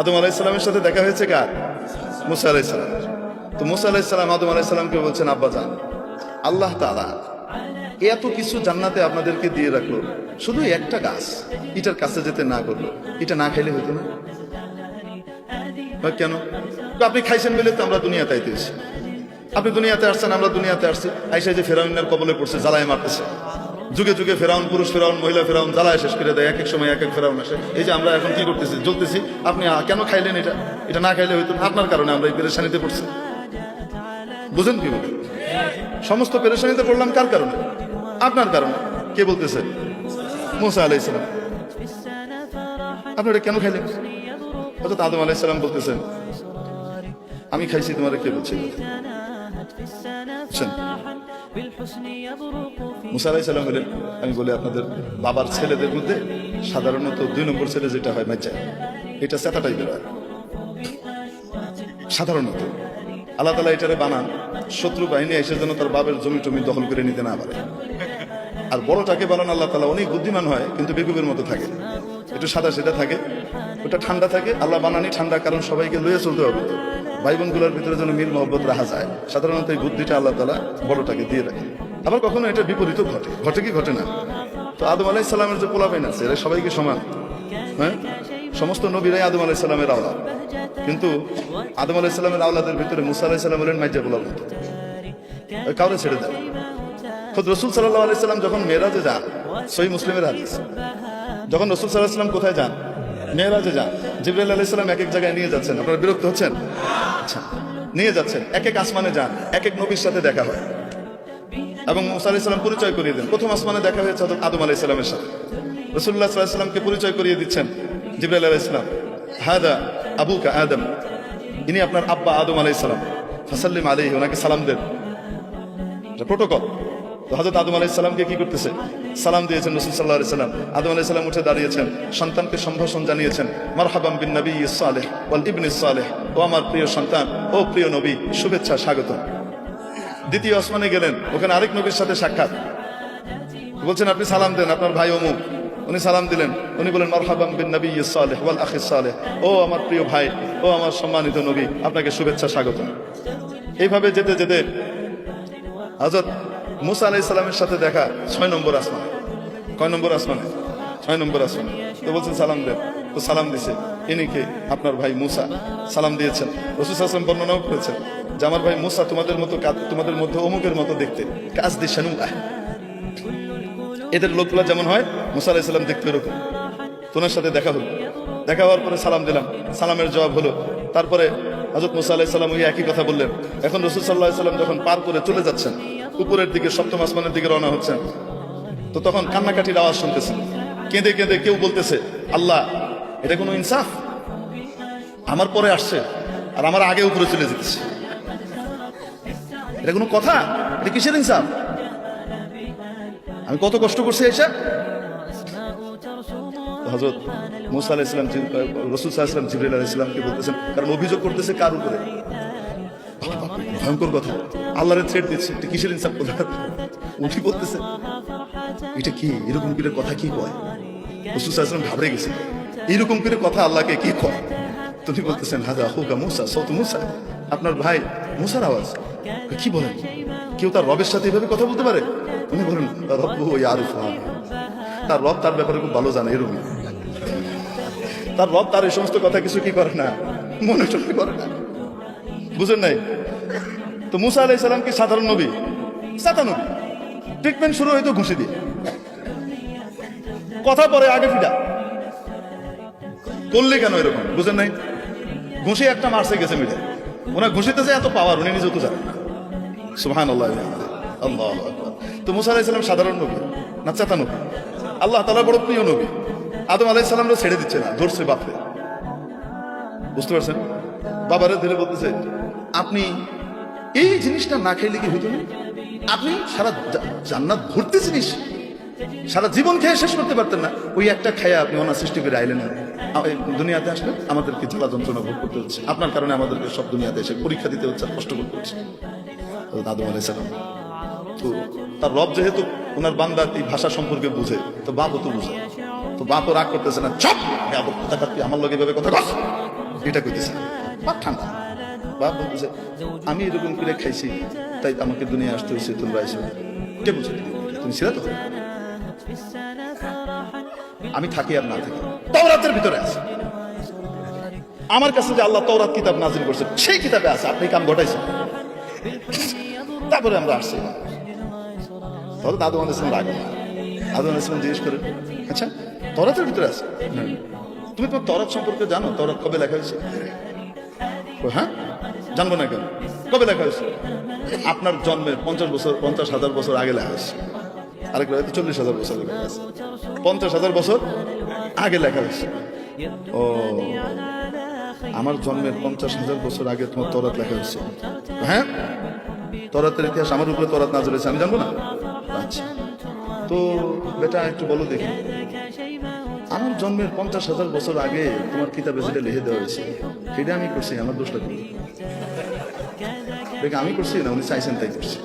আদম আলাইসালামের সাথে দেখা হয়েছে কার? মুসা আলাইসালাম তো মুসা আলাইসালাম আদম আলাইসালামকে বলছেন, আব্বা যান আল্লাহ তালা এত কিছু জান্নাতে আপনাদেরকে দিয়ে রাখল। শুধু একটা গাছ, এটার কাছে যেতে না করল। এটা না খাইলে হতো না? কেন? আপনি খাইছেন বলে তো আমরা দুনিয়াতে আইতেছি আপনি দুনিয়াতে আসছেন, আমরা দুনিয়াতে আসছি। আইসা যে ফেরাউনের কবলে পড়ছে, জ্বালায় মারতেছে। যুগে যুগে ফেরাউন, পুরুষ ফেরাউন, মহিলা ফেরাউন জ্বালায় শেষ করে দেয়, এক এক সময় এক এক ফেরাউন আসে। এই যে আমরা এখন কি করতেছি? জ্বলতেছি। আপনি কেন খাইলেন এটা? এটা না খাইলে হয়তো আপনার কারণে আমরা এই পেরেশানিতে পড়ছি। বুঝেন কি সমস্ত পেরেশানিতে পড়লাম কার কারণে? আপনার কারণে। কে বলতেছে? মুসা আলাইসালাম আপনি এটা কেন খাইলেন? অর্থাৎ আদম আলাইসালাম বলতেছেন আমি খাইছি, তোমার কে বলছি? মুসা আলাইসাল্লাম বলেন আমি বলি আপনাদের বাবার ছেলেদের মধ্যে সাধারণত দুই নম্বর ছেলে যেটা হয় মাইজা এটা সেতা টাইপের হয়। সাধারণত। আল্লাহ তালা এটারে বানান, শত্রু বাহিনী এসে যেন তার বাবের জমি টমি দখল করে নিতে না পারে। আর বড়টাকে বানান আল্লাহ তালা অনেক বুদ্ধিমান হয়, কিন্তু বেকুবের মতো থাকে। একটু সাদা সেটা থাকে, ওটা ঠান্ডা থাকে, আল্লাহ বানানি ঠান্ডা, কারণ সবাইকে লইয়ে চলতে হবে। ভাই বোনগুলোর ভিতরে যেন মিল, মহব্বত রাখা যায়, সাধারণত এই বুদ্ধিটা আল্লাহ তালা বড়টাকে দিয়ে রাখে। আবার কখনো এটা বিপরীত ঘটে। ঘটে কি ঘটে না? তো আদম আলাহ ইসলামের যে পোলাপাইন আছে, এরা সবাইকে সমান হ্যাঁ? সমস্ত নবীরাই আদম আলাহ ইসলামের আওলাদ কিন্তু আদম আলাহ ইসলামের আওলাদের ভিতরে মুসা আলাহ ইসলাম হলেন মাইজা মতো। কাউরে ছেড়ে দেয় খোদ রসুল সাল্লাহ আলাইসাল্লাম যখন মেয়েরাজে যান সই মুসলিমের হাদিস, যখন রসুল সাল্লাহ সাল্লাম কোথায় যান? মেয়েরাজে যান। জিবরাইল আলাইসাল্লাম এক এক জায়গায় নিয়ে যাচ্ছেন। আপনারা বিরক্ত হচ্ছেন? আচ্ছা। নিয়ে যাচ্ছেন। এক এক আসমানে যান, এক এক নবীর সাথে দেখা হয়। এবং মুসা আলাইসাল্লাম পরিচয় করিয়ে দেন। প্রথম আসমানে দেখা হয়েছে হযরত আদম আলাইসাল্লামের সাথে। রসুল্লাহ সাল্লাহামকে পরিচয় করিয়ে দিচ্ছেন জিবরাইল আলাইসালাম হাদা আবুকা আদম, ইনি আপনার আব্বা আদম আলাইসালাম ফাসাল্লিম আলী ওনাকে সালাম দেন। প্রোটোকল তো হজরত আদম আলাইসাল্লামকে কি করতেছে? সালাম দিয়েছেন রসুল সাল্লাহ সাল্লাম। আদম আলাইসাল্লাম উঠে দাঁড়িয়েছেন। সন্তানকে সম্ভাষণ জানিয়েছেন। মারহাবাম বিন নবী সালেহ ওয়াল ইবনে সালেহ। ও আমার প্রিয় সন্তান, ও প্রিয় নবী, শুভেচ্ছা স্বাগত দ্বিতীয় আসমানে গেলেন, ওখানে আরেক নবীর সাথে সাক্ষাৎ। বলছেন, আপনি সালাম দেন, আপনার ভাই অমুক। উনি সালাম দিলেন, উনি বলেন মারহাবাম বিন নবী সালেহ ওয়াল আখিস সালেহ। ও আমার প্রিয় ভাই, ও আমার সম্মানিত নবী, আপনাকে শুভেচ্ছা স্বাগত এইভাবে যেতে যেতে হজরত মুসা সালামের সাথে দেখা ছয় নম্বর আসমানে। কয় নম্বর আসমানে? ছয় নম্বর আসমানে তো বলছেন, সালাম দেন। তো সালাম দিছে। ইনি কে? আপনার ভাই মুসা। সালাম দিয়েছেন। রসুল আসলাম বর্ণনাও করেছেন যে, আমার ভাই মুসা তোমাদের মতো তোমাদের মধ্যে অমুকের মতো দেখতে। কাজ দিশানু এদের লোকগুলা যেমন হয়, মুসা আলাইসাল্লাম দেখতে এরকম। তোনার সাথে দেখা হলো। দেখা হওয়ার পরে সালাম দিলাম। সালামের জবাব হলো, তারপরে হজরত মুসা আলাহ সাল্লাম ওই একই কথা বললেন। এখন রসুল সাল্লাহ সাল্লাম যখন পার করে চলে যাচ্ছেন, উপরের দিকে, সপ্তম আসমানের দিকে রওনা হচ্ছেন, তো তখন কান্নাকাটির আওয়াজ শুনতেছেন। কেঁদে কেঁদে কেউ বলতেছে, আল্লাহ, এটা কোনো ইনসাফ? আমার পরে আসছে আর আমার আগে উপরে চলে যেতেছে। এটা কোনো কথা? এটা কিসের ইনসাফ? আমি কত কষ্ট করছি এসে। হজরত মুসা আলাহ ইসলাম রসুল সাহা ইসলাম জিবরিল আলাহ ইসলামকে বলতেছেন, কারণ অভিযোগ করতেছে কার উপরে? ভয়ঙ্কর কথা। আল্লাহরে থ্রেট দিচ্ছে। এটা কিসের ইনসাফ কথা উঠি বলতেছে। এটা কি? এরকম কথা? কি কয়? রসুল ঘাবড়ে গেছে। এইরকম করে কথা আল্লাহকে কি কয়? তুমি বলতেছেন, হাজা হুকা মুসা সৌত মুসা। আপনার ভাই মুসার আওয়াজ। কি বলেন? কেউ তার রবের সাথে এভাবে কথা বলতে পারে? উনি বলেন রব আরুফ তার রব তার ব্যাপারে খুব ভালো জানে এরকম তার রব তার এই সমস্ত কথা কিছু কি করে না? মনে চলতে করে না। বুঝেন নাই? তো মুসা আলাই সালাম কি সাধারণ নবী? সাদা নবী। ট্রিটমেন্ট শুরু হয়তো ঘুষি দিয়ে। কথা পরে আগে ফিটা করলে কেন এরকম? বুঝেন নাই? ঘুষি একটা মারছে, গেছে মিলে। ওনার ঘুষিতেছে এত পাওয়ার উনি নিজে তো জানেন সুহান আল্লাহ আল্লাহ তো মুসা আলাইসালাম সাধারণ নবী না চেতা নবী? আল্লাহ তালা বড় প্রিয় নবী। আদম আলাইসালামরা ছেড়ে দিচ্ছে না, ধরছে বাপরে। বুঝতে পারছেন? বাবারে ধরে বলতেছে, আপনি এই জিনিসটা না খাইলে কি হইতো না? আপনি সারা জান্নাত ভর্তি জিনিস সারা জীবন খেয়ে শেষ করতে পারতেন না। ওই একটা খেয়ে আপনি অনার সৃষ্টি করে আইলেন। দুনিয়াতে আসলেন আমাদেরকে জ্বালা যন্ত্রণা ভোগ করতে হচ্ছে। আপনার কারণে আমাদেরকে সব দুনিয়াতে এসে পরীক্ষা দিতে হচ্ছে, কষ্ট করতে হচ্ছে। আদম আলাইসালাম তো তার রব যেহেতু ওনার বান্দা, এই ভাষা সম্পর্কে বুঝে, তো বাপও তো বুঝে। তো বাপও রাগ করতেছে না, চপ! কথা তুই আমার লগে এভাবে কথা কস এটা কইতেছে। বাপ ঠান্ডা বাপ বলতেছে, আমি এরকম করে খাইছি, তাই আমাকে দুনিয়া আসতে হয়েছে তোমরা এসে কে তুমি? তুমি ছিল তো? আমি থাকি আর না থাকি। তওরাতের ভিতরে আছে। আমার কাছে যে আল্লাহ তওরাত কিতাব নাজিল করছে, সেই কিতাবে আছে। আপনি কাম ঘটাইছেন। তারপরে আমরা আসছি। তাহলে দাদু সঙ্গে রাখব না। দাদু সঙ্গে জিজ্ঞেস করে আচ্ছা তরাতের ভিতরে আছে। তুমি তোমার তরাত সম্পর্কে জানো? তরাত কবে লেখা হয়েছে? হ্যাঁ? জানব না কেন? কবে লেখা হয়েছে? আপনার জন্মের পঞ্চাশ বছর, পঞ্চাশ হাজার বছর আগে লেখা হয়েছে। আরেক হয়তো চল্লিশ হাজার বছর পঞ্চাশ হাজার বছর আগে লেখা হয়েছে ও, আমার জন্মের পঞ্চাশ হাজার বছর আগে তোমার তরাত লেখা হয়েছে। হ্যাঁ? তরাতের ইতিহাস আমার উপরে তরাত না চলেছে আমি জানব না? আচ্ছা। তো বেটা, একটু বলো দেখি। আমার জন্মের পঞ্চাশ হাজার বছর আগে তোমার কিতাবে যেটা লিখে দেওয়া হয়েছে, সেটা আমি করছি, আমার দোষটা করি আমি করছি না, উনি চাইছেন তাই করছি।